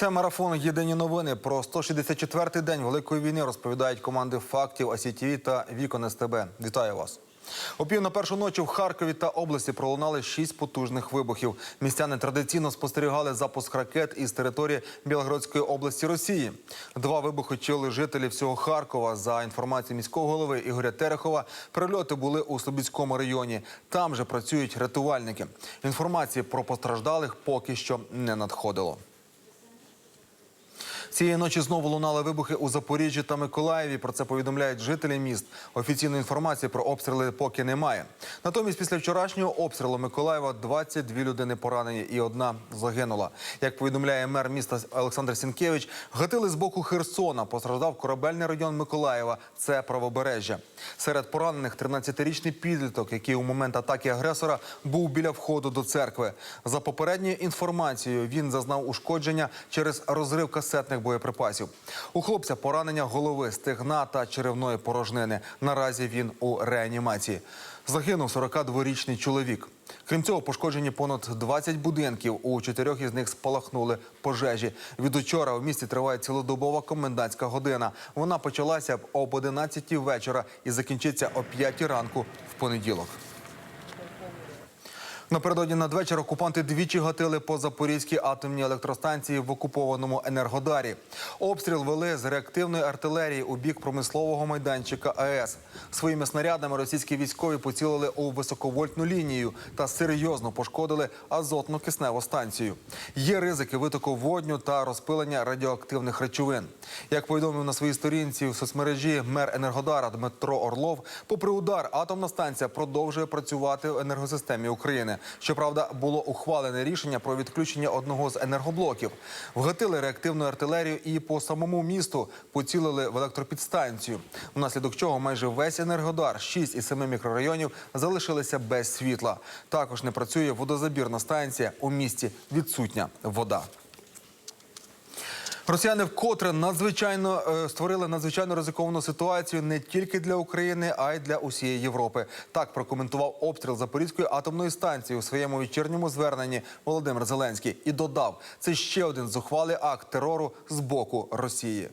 Це марафон Єдині новини про 164-й день Великої війни розповідають команди фактів АСІТВ та Вікон СТБ. Вітаю вас. О пів на першу ночі в Харкові та області пролунали шість потужних вибухів. Містяни традиційно спостерігали запуск ракет із території Білгородської області Росії. Два вибухи чули жителі всього Харкова. За інформацією міського голови Ігоря Терехова, прильоти були у Слобідському районі. Там же працюють рятувальники. Інформації про постраждалих поки що не надходило. Цієї ночі знову лунали вибухи у Запоріжжі та Миколаєві. Про це повідомляють жителі міст. Офіційної інформації про обстріли поки немає. Натомість, після вчорашнього обстрілу Миколаєва 22 людини поранені і одна загинула. Як повідомляє мер міста Олександр Сінкевич, гатили з боку Херсона. Постраждав корабельний район Миколаєва. Це правобережжя. Серед поранених 13-річний підліток, який у момент атаки агресора був біля входу до церкви. За попередньою інформацією, він зазнав ушкодження через розрив касетних боєприпасів. У хлопця поранення голови, стегна та черевної порожнини. Наразі він у реанімації. Загинув 42-річний чоловік. Крім цього, пошкоджені понад 20 будинків. У чотирьох із них спалахнули пожежі. Від учора у місті триває цілодобова комендантська година. Вона почалася об 11 вечора і закінчиться о 5 ранку в понеділок. Напередодні надвечір окупанти двічі гатили по Запорізькій атомній електростанції в окупованому Енергодарі. Обстріл вели з реактивної артилерії у бік промислового майданчика АЕС. Своїми снарядами російські військові поцілили у високовольтну лінію та серйозно пошкодили азотну кисневу станцію. Є ризики витоку водню та розпилення радіоактивних речовин. Як повідомив на своїй сторінці в соцмережі мер Енергодара Дмитро Орлов, попри удар, атомна станція продовжує працювати в енергосистемі України. Щоправда, було ухвалене рішення про відключення одного з енергоблоків. Вгатили реактивну артилерію і по самому місту поцілили в електропідстанцію. Внаслідок чого майже весь енергодар, 6 із 7 мікрорайонів, залишилися без світла. Також не працює водозабірна станція. У місті відсутня вода. Росіяни вкотре надзвичайно е, створили надзвичайно ризиковану ситуацію не тільки для України, а й для усієї Європи. Так прокоментував обстріл Запорізької атомної станції у своєму вечірньому зверненні Володимир Зеленський і додав: це ще один зухвалий акт терору з боку Росії.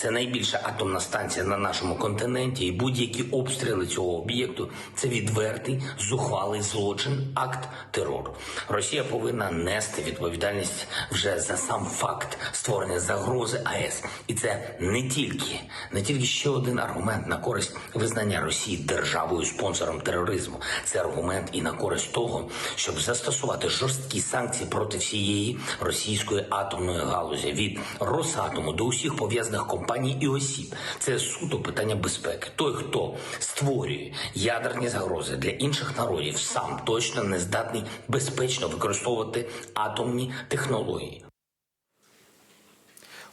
Це найбільша атомна станція на нашому континенті, і будь-які обстріли цього об'єкту це відвертий зухвалий злочин, акт терору. Росія повинна нести відповідальність вже за сам факт створення загрози АЕС, і це не тільки не тільки ще один аргумент на користь визнання Росії державою спонсором тероризму. Це аргумент і на користь того, щоб застосувати жорсткі санкції проти всієї російської атомної галузі від Росатому до усіх пов'язаних компаній і осіб. Це суто питання безпеки. Той, хто створює ядерні загрози для інших народів, сам точно не здатний безпечно використовувати атомні технології.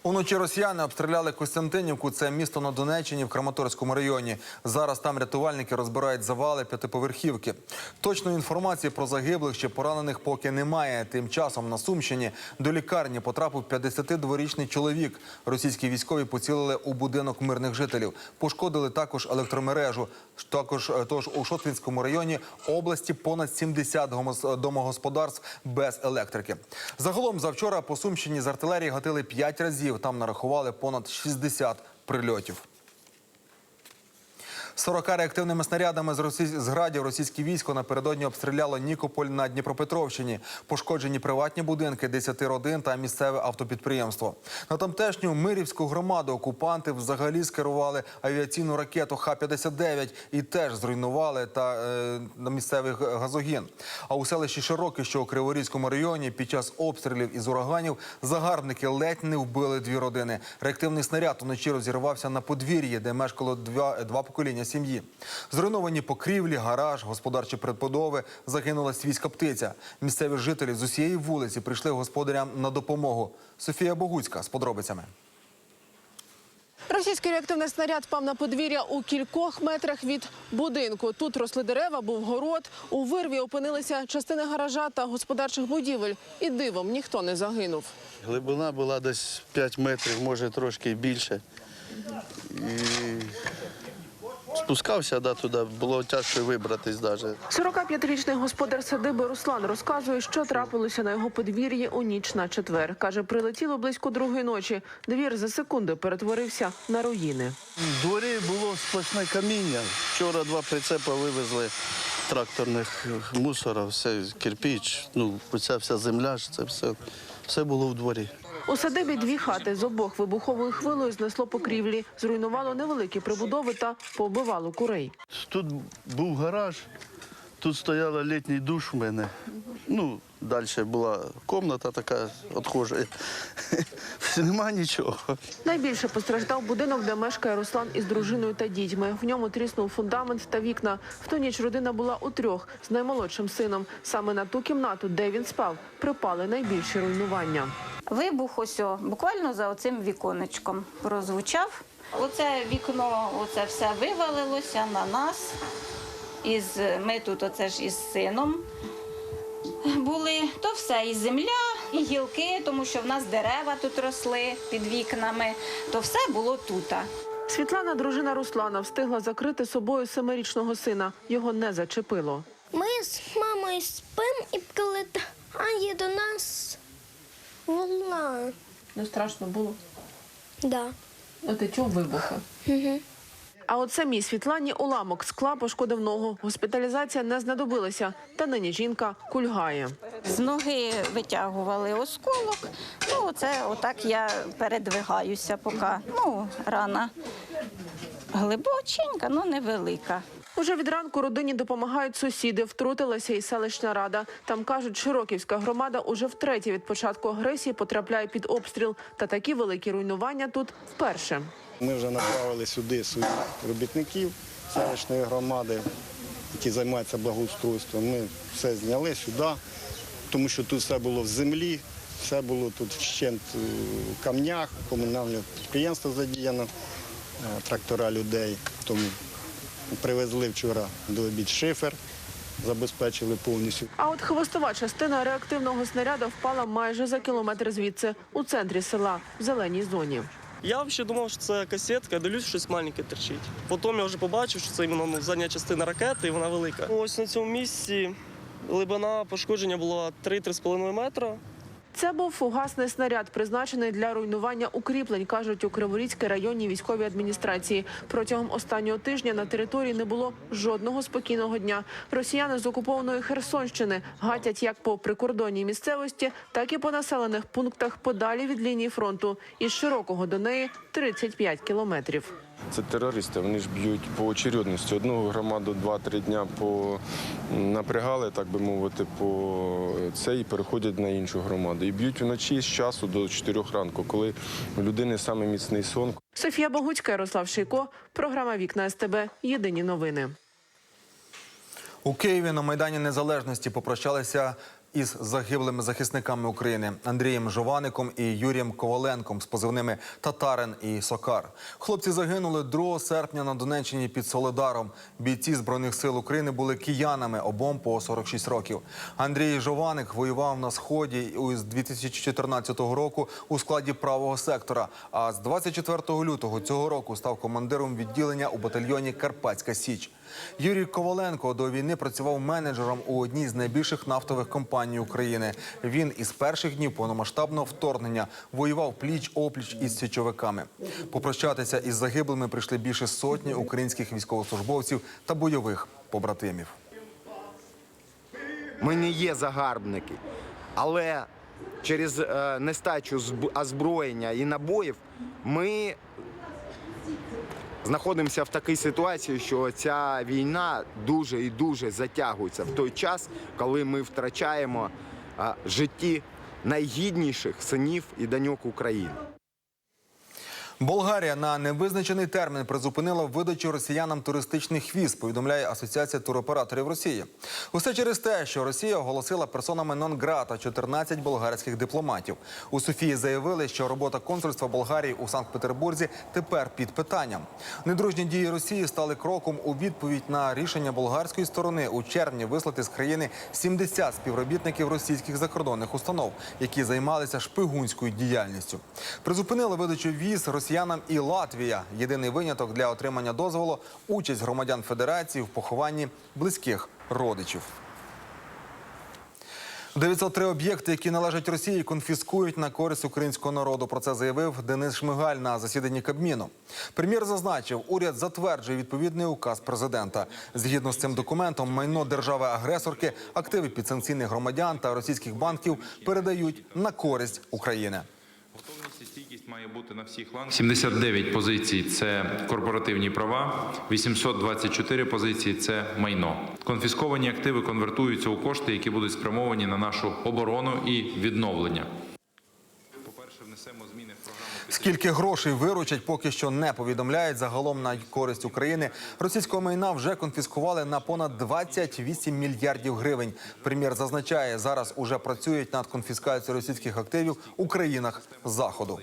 Уночі росіяни обстріляли Костянтинівку. Це місто на Донеччині в Краматорському районі. Зараз там рятувальники розбирають завали п'ятиповерхівки. Точної інформації про загиблих чи поранених поки немає. Тим часом на Сумщині до лікарні потрапив 52-річний чоловік. Російські військові поцілили у будинок мирних жителів. Пошкодили також електромережу. Також е, тож у Шотвінському районі області понад 70 гомос- домогосподарств без електрики. Загалом завчора по Сумщині з артилерії гатили 5 разів. Там нарахували понад 60 прильотів. 40 реактивними снарядами з, росі... з російське військо напередодні обстріляло Нікополь на Дніпропетровщині. Пошкоджені приватні будинки 10 родин та місцеве автопідприємство. На тамтешню Мирівську громаду окупанти взагалі скерували авіаційну ракету Х-59 і теж зруйнували та е, на місцевий газогін. А у селищі Широке, що у Криворізькому районі, під час обстрілів із ураганів загарбники ледь не вбили дві родини. Реактивний снаряд уночі розірвався на подвір'ї, де мешкало два, два покоління сім'ї. Зруйновані покрівлі, гараж, господарчі предподови, загинула свійська птиця. Місцеві жителі з усієї вулиці прийшли господарям на допомогу. Софія Богуцька з подробицями. Російський реактивний снаряд впав на подвір'я у кількох метрах від будинку. Тут росли дерева, був город. У вирві опинилися частини гаража та господарчих будівель. І дивом ніхто не загинув. Глибина була десь 5 метрів, може трошки більше. І спускався да, туди, було тяжко вибратись навіть. 45-річний господар садиби Руслан розказує, що трапилося на його подвір'ї у ніч на четвер. Каже, прилетіло близько другої ночі. Двір за секунди перетворився на руїни. В дворі було сплошне каміння. Вчора два прицепи вивезли тракторних мусора, все, кирпіч, ну, оця вся земля, ж, це все, все було в дворі. У садибі дві хати з обох вибуховою хвилою знесло покрівлі, зруйнувало невеликі прибудови та побивало курей. Тут був гараж, тут стояла літній душ у мене. Ну, далі була кімната така відхожа. Нема нічого. Найбільше постраждав будинок, де мешкає Руслан із дружиною та дітьми. В ньому тріснув фундамент та вікна. В ту ніч родина була у трьох з наймолодшим сином. Саме на ту кімнату, де він спав, припали найбільші руйнування. Вибух ось буквально за оцим віконечком прозвучав. Оце вікно, оце все вивалилося на нас. Із, ми тут оце ж із сином були. То все, і земля, і гілки, тому що в нас дерева тут росли під вікнами. То все було тут. Світлана, дружина Руслана, встигла закрити собою семирічного сина. Його не зачепило. Ми з мамою спимо і прилетає до нас волна. Не страшно було. Да. От і чув вибухи. А от самій Світлані уламок скла пошкодив ногу. Госпіталізація не знадобилася. Та нині жінка кульгає. З ноги витягували осколок. Ну, це отак я передвигаюся, поки ну, рана глибоченька, ну невелика. Уже від ранку родині допомагають сусіди. Втрутилася і селищна рада. Там кажуть, Широківська громада уже втретє від початку агресії потрапляє під обстріл. Та такі великі руйнування тут вперше. Ми вже направили сюди своїх робітників селищної громади, які займаються благоустройством. Ми все зняли сюди, тому що тут все було в землі, все було тут вщент е, в камнях, комунальне підприємство задіяно, е, трактора людей. Тому привезли вчора до обід шифер, забезпечили повністю. А от хвостова частина реактивного снаряда впала майже за кілометр звідси, у центрі села, в зеленій зоні. Я взагалі думав, що це касетка, дивлюсь, щось маленьке терчить. Потім я вже побачив, що це іменно ну, задня частина ракети, і вона велика. Ось на цьому місці глибина пошкодження була 3-3,5 метра. Це був фугасний снаряд, призначений для руйнування укріплень, кажуть у Криворізькій районній військовій адміністрації. Протягом останнього тижня на території не було жодного спокійного дня. Росіяни з окупованої Херсонщини гатять як по прикордонній місцевості, так і по населених пунктах подалі від лінії фронту. Із широкого до неї 35 кілометрів. Це терористи, вони ж б'ють по очередності. Одну громаду два-три дня по напрягали, так би мовити, по це і переходять на іншу громаду. І б'ють вночі з часу до 4 ранку, коли у людини саме міцний сон. Софія Богуцька, Ярослав Шийко. Програма Вікна СТБ. Єдині новини. У Києві на Майдані Незалежності попрощалися із загиблими захисниками України Андрієм Жоваником і Юрієм Коваленком з позивними Татарин і Сокар. Хлопці загинули 2 серпня на Донеччині під Солидаром. Бійці збройних сил України були киянами обом по 46 років. Андрій Жованик воював на сході з 2014 року у складі правого сектора. А з 24 лютого цього року став командиром відділення у батальйоні Карпатська Січ. Юрій Коваленко до війни працював менеджером у одній з найбільших нафтових компаній України. Він із перших днів повномасштабного вторгнення воював пліч опліч із січовиками. Попрощатися із загиблими прийшли більше сотні українських військовослужбовців та бойових побратимів. Ми не є загарбники, але через е, нестачу зб- озброєння і набоїв ми знаходимося в такій ситуації, що ця війна дуже і дуже затягується в той час, коли ми втрачаємо житті найгідніших синів і доньок України. Болгарія на невизначений термін призупинила видачу росіянам туристичних віз, повідомляє Асоціація туроператорів Росії. Усе через те, що Росія оголосила персонами нон-грата 14 болгарських дипломатів. У Софії заявили, що робота консульства Болгарії у Санкт-Петербурзі тепер під питанням. Недружні дії Росії стали кроком у відповідь на рішення болгарської сторони у червні вислати з країни 70 співробітників російських закордонних установ, які займалися шпигунською діяльністю. Призупинили видачу віз росіянам і Латвія. Єдиний виняток для отримання дозволу участь громадян Федерації в похованні близьких родичів. 903 об'єкти, які належать Росії, конфіскують на користь українського народу. Про це заявив Денис Шмигаль на засіданні Кабміну. Прем'єр зазначив, уряд затверджує відповідний указ президента. Згідно з цим документом, майно держави-агресорки, активи підсанкційних громадян та російських банків передають на користь України. Стійкість має бути на всіх ланках. 79 позицій це корпоративні права, 824 позиції це майно. Конфісковані активи конвертуються у кошти, які будуть спрямовані на нашу оборону і відновлення. Скільки грошей виручать, поки що не повідомляють. Загалом на користь України російського майна вже конфіскували на понад 28 мільярдів гривень. Прем'єр зазначає, зараз уже працюють над конфіскацією російських активів у країнах заходу.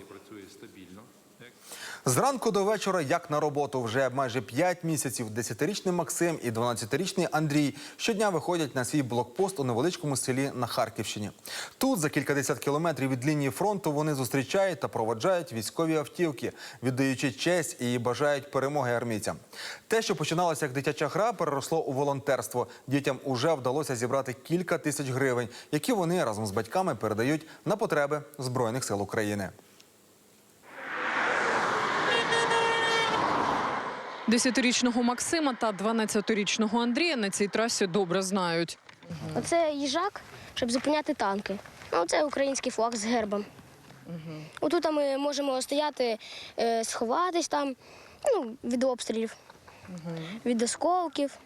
Зранку до вечора, як на роботу, вже майже 5 місяців. 10-річний Максим і 12-річний Андрій щодня виходять на свій блокпост у невеличкому селі на Харківщині. Тут, за кількадесят кілометрів від лінії фронту, вони зустрічають та проводжають військові автівки, віддаючи честь і бажають перемоги армійцям. Те, що починалося як дитяча гра, переросло у волонтерство. Дітям уже вдалося зібрати кілька тисяч гривень, які вони разом з батьками передають на потреби збройних сил України. Десятирічного Максима та 12-річного Андрія на цій трасі добре знають. Оце їжак, щоб зупиняти танки. А оце український флаг з гербом. Отут ми можемо стояти, е, сховатись там ну, від обстрілів, від осколків.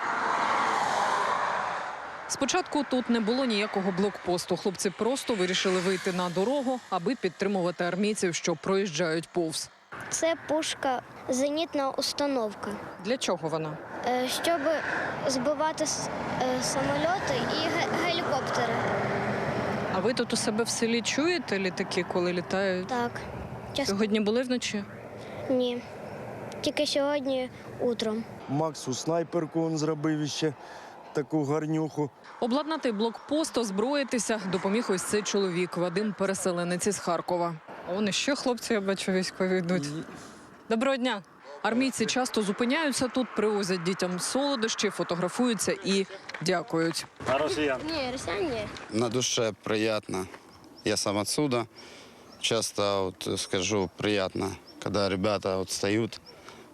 Спочатку тут не було ніякого блокпосту. Хлопці просто вирішили вийти на дорогу, аби підтримувати армійців, що проїжджають повз. Це пушка зенітна установка, Для чого вона? е, щоб збивати с- е, самольоти і гелікоптери. А ви тут у себе в селі чуєте літаки, коли літають? Так. Час... Сьогодні були вночі? Ні. Тільки сьогодні утром. Максу снайперку він зробив іще таку гарнюху. Обладнати блокпост, озброїтися допоміг ось цей чоловік, Вадим переселенець із Харкова. А вони ще хлопці, я бачу, військові йдуть. Доброго дня. Армійці часто зупиняються тут, привозять дітям солодощі, фотографуються і дякують. Ні, росіяни. На душе приятно. Я сам отсюда. Часто вот скажу приятно, когда ребята вот встают.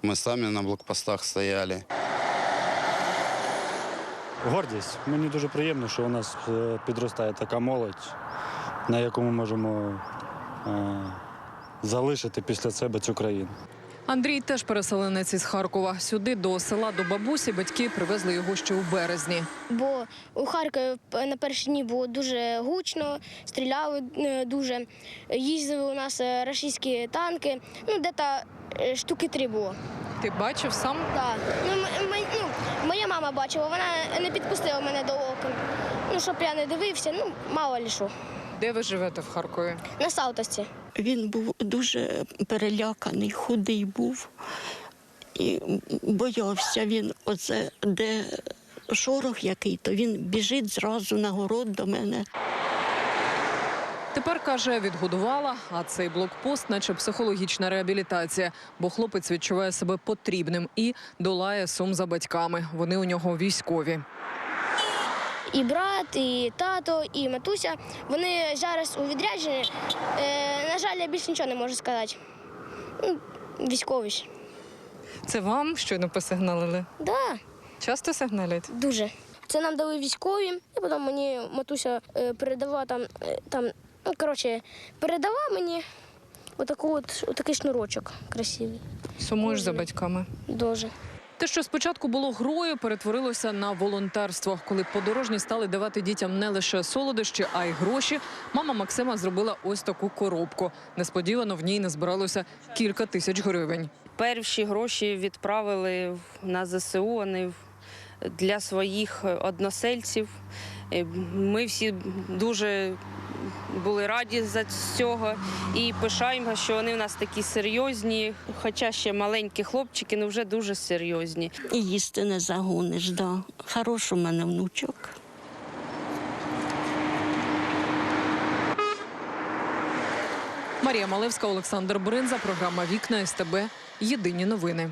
Мы сами на блокпостах стояли. Гордість. Мені дуже приємно, що у нас е, підростає така молодь, на яку ми можемо е, залишити після себе цю країну. Андрій теж переселенець із Харкова. Сюди до села до бабусі батьки привезли його ще у березні. Бо у Харкові на перші дні було дуже гучно, стріляли е, дуже. Їздили у нас е, російські танки. Ну, де-то е, штуки три було. Ти бачив сам? Так. Ну, ну, моя мама бачила, вона не підпустила мене до окон. Ну, щоб я не дивився, ну, мало ли що. Де ви живете в Харкові? На Салтовці. Він був дуже переляканий, худий був і боявся він. Оце де шорох який, то він біжить зразу на город до мене. Тепер каже, відгодувала, а цей блокпост, наче психологічна реабілітація, бо хлопець відчуває себе потрібним і долає сум за батьками. Вони у нього військові. І брат, і тато, і матуся. Вони зараз у відрядженні. Е, на жаль, я більше нічого не можу сказати. Ну, військові. Це вам щойно посигналили? Да, Часто сигналять? дуже. Це нам дали військові, і потім мені матуся е, передала там, е, там, ну коротше, передала мені отаку от, отакий шнурочок красивий. Сумуєш за батьками. Дуже. Те, що спочатку було грою, перетворилося на волонтерство. Коли подорожні стали давати дітям не лише солодощі, а й гроші. Мама Максима зробила ось таку коробку. Несподівано в ній назбиралося кілька тисяч гривень. Перші гроші відправили на ЗСУ. Вони для своїх односельців. Е, Ми всі дуже були раді за цього і пишаємо, що вони в нас такі серйозні, хоча ще маленькі хлопчики, але вже дуже серйозні. І їсти не загониш, да. Хороший у мене внучок. Марія Малевська, Олександр Бринза. Програма Вікна СТБ. Єдині новини.